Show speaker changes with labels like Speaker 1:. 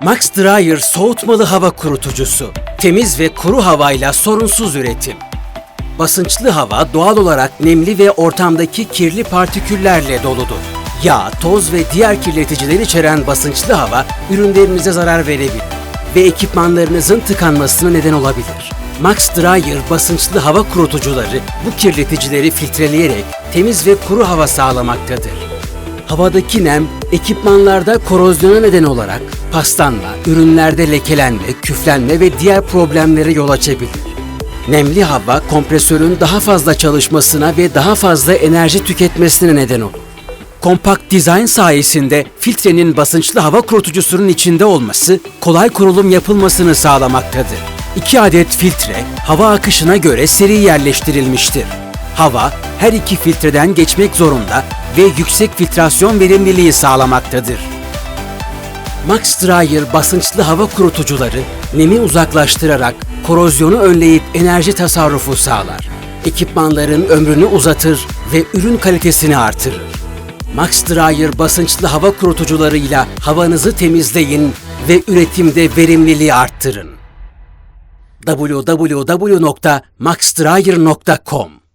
Speaker 1: Max Dryer soğutmalı hava kurutucusu. Temiz ve kuru havayla sorunsuz üretim. Basınçlı hava doğal olarak nemli ve ortamdaki kirli partiküllerle doludur. Yağ, toz ve diğer kirleticiler içeren basınçlı hava ürünlerinize zarar verebilir ve ekipmanlarınızın tıkanmasına neden olabilir. Max Dryer basınçlı hava kurutucuları bu kirleticileri filtreleyerek temiz ve kuru hava sağlamaktadır. Havadaki nem ekipmanlarda korozyona neden olarak paslanma, ürünlerde lekelenme, küflenme ve diğer problemlere yol açabilir. Nemli hava kompresörün daha fazla çalışmasına ve daha fazla enerji tüketmesine neden olur. Kompakt dizayn sayesinde filtrenin basınçlı hava kurutucusunun içinde olması kolay kurulum yapılmasını sağlamaktadır. 2 adet filtre hava akışına göre seri yerleştirilmiştir. Hava her iki filtreden geçmek zorunda ve yüksek filtrasyon verimliliği sağlamaktadır. Max Dryer basınçlı hava kurutucuları nemi uzaklaştırarak korozyonu önleyip enerji tasarrufu sağlar. Ekipmanların ömrünü uzatır ve ürün kalitesini artırır. Max Dryer basınçlı hava kurutucularıyla havanızı temizleyin ve üretimde verimliliği arttırın. www.maxdryer.com